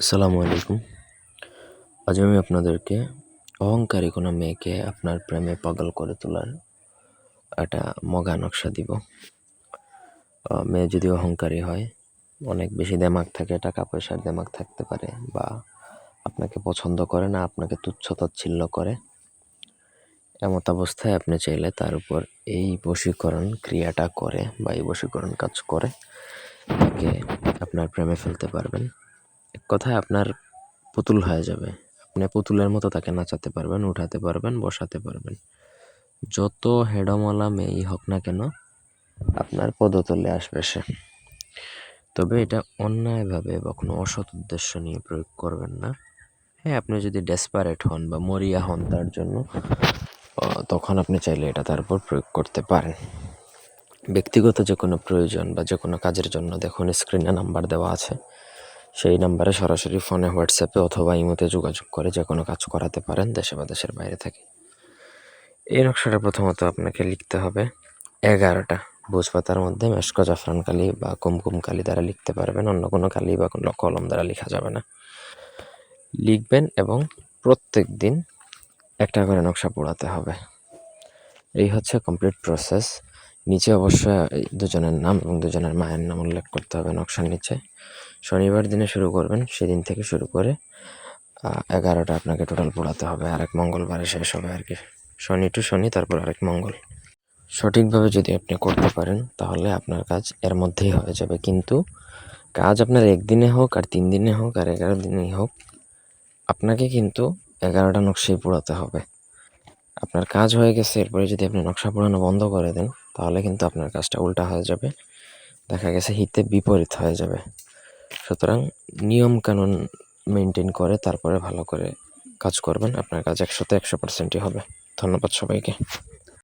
আসসালামু আলাইকুম। আজ আমি আপনাদেরকে অহংকারী কোনো মেয়েকে আপনার প্রেমে পাগল করে তোলার একটা মগা নকশা দিব। মেয়ে যদি অহংকারী হয়, অনেক বেশি দেমাগ থাকে, টাকা পয়সার দেমাগ থাকতে পারে বা আপনাকে পছন্দ করে না, আপনাকে তুচ্ছ তাচ্ছিল্য করে, এমত অবস্থায় আপনি চাইলে তার উপর এই বশীকরণ ক্রিয়াটা করে বা এই বশীকরণ কাজ করে, তাকে আপনার প্রেমে ফেলতে পারবেন। এক কথায় আপনার পুতুল হয়ে যাবে। আপনি পুতুলের মতো তাকে নাচাতে পারবেন, উঠাতে পারবেন, বসাতে পারবেন। যত হেডমওয়ালা মেয়েই হোক না কেন, আপনার পদতলে আসবে সে। তবে এটা অন্যায়ভাবে বা কোনো অসৎ উদ্দেশ্য নিয়ে প্রয়োগ করবেন না। হ্যাঁ আপনি যদি ডেসপারেট হন বা মরিয়া হন তার জন্য তখন আপনি চাইলে এটা তার উপর প্রয়োগ করতে পারেন। ব্যক্তিগত যে কোনো প্রয়োজন বা যে কোনো কাজের জন্য দেখুন স্ক্রিনে নাম্বার দেওয়া আছে। সেই নাম্বারে সরাসরি ফোনে, হোয়াটসঅ্যাপে অথবা ইমোতে যোগাযোগ করে যে কোনো কাজ করাতে পারেন দেশে বা দেশের বাইরে থেকে। এই নকশাটা প্রথমত আপনাকে লিখতে হবে এগারোটা। ভোজপাতার মধ্যে মেশক জাফরান কালি বা কুমকুম কালি দ্বারা লিখতে পারবেন, অন্য কোনো কালি বা কোনো কলম দ্বারা লেখা যাবে না। লিখবেন এবং প্রত্যেক দিন একটা করে নকশা পোড়াতে হবে। এই হচ্ছে কমপ্লিট প্রসেস। নিচে অবশ্যই দুজনের নাম এবং দুজনের মায়ের নাম উল্লেখ করতে হবে নকশার নিচে। শনিবার দিনে শুরু করবেন, সেদিন থেকে শুরু করে এগারোটা আপনাকে টোটাল পোড়াতে হবে, আরেক মঙ্গলবারে শেষ হবে আর কি। শনি টু শনি, তারপর আরেক মঙ্গল। সঠিকভাবে যদি আপনি করতে পারেন, তাহলে আপনার কাজ এর মধ্যেই হয়ে যাবে। কিন্তু কাজ আপনার একদিনে হোক, আর তিন দিনে হোক, আর এগারো দিনেই হোক, আপনাকে কিন্তু এগারোটা নকশাই পোড়াতে হবে। আপনার কাজ হয়ে গেছে, এরপরে যদি আপনি নকশা পোড়ানো বন্ধ করে দেন, তাহলে কিন্তু আপনার কাজটা উল্টা হয়ে যাবে। দেখা গেছে হিতে বিপরীত হয়ে যাবে। সুতরাং নিয়ম কানুন মেনটেন করে তারপরে ভালো করে কাজ করবেন। আপনার কাজ একশোতে একশো পার্সেন্টই হবে। ধন্যবাদ সবাইকে।